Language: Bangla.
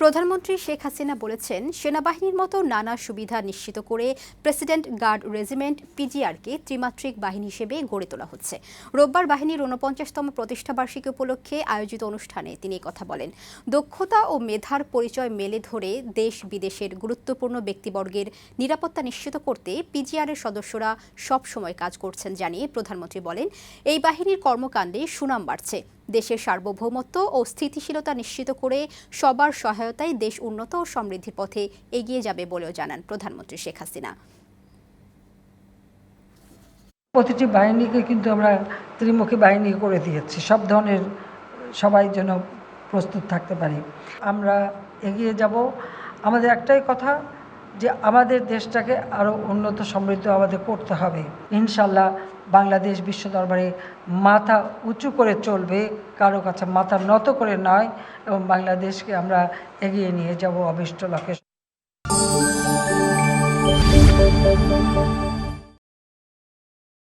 প্রধানমন্ত্রী শেখ হাসিনা বলেছেন, সেনাবাহিনীর মতো নানা সুবিধা নিশ্চিত করে প্রেসিডেন্ট গার্ড রেজিমেন্ট পিজিআরকে ত্রিমাত্রিক বাহিনী হিসেবে গড়ে তোলা হচ্ছে। রোববার বাহিনীর ঊনপঞ্চাশতম প্রতিষ্ঠাবার্ষিকী উপলক্ষে আয়োজিত অনুষ্ঠানে তিনি কথা বলেন। দক্ষতা ও মেধার পরিচয় মেলে ধরে দেশ বিদেশের গুরুত্বপূর্ণ ব্যক্তিবর্গের নিরাপত্তা নিশ্চিত করতে পিজিআরের সদস্যরা সবসময় কাজ করছেন জানিয়ে প্রধানমন্ত্রী বলেন, এই বাহিনীর কর্মকাণ্ডে সুনাম বাড়ছে। দেশের সার্বভৌমত্ব ও স্থিতিশীলতা নিশ্চিত করে সবার সহায়তায় দেশ উন্নত ও সমৃদ্ধির পথে এগিয়ে যাবে বলেও জানান প্রধানমন্ত্রী শেখ হাসিনা। প্রতিটি বাহিনীকে কিন্তু আমরা ত্রিমুখী বাহিনী করে দিয়েছি। সব ধরনের সবাই যেন প্রস্তুত থাকতে পারি। আমরা এগিয়ে যাব। আমাদের একটাই কথা যে আমাদের দেশটাকে আরও উন্নত সমৃদ্ধ আমাদের করতে হবে। ইনশাল্লাহ বাংলাদেশ বিশ্ব দরবারে মাথা উঁচু করে চলবে, কারও কাছে মাথা নত করে নয় এবং বাংলাদেশকে আমরা এগিয়ে নিয়ে যাব অবিষ্ট লক্ষ্যে।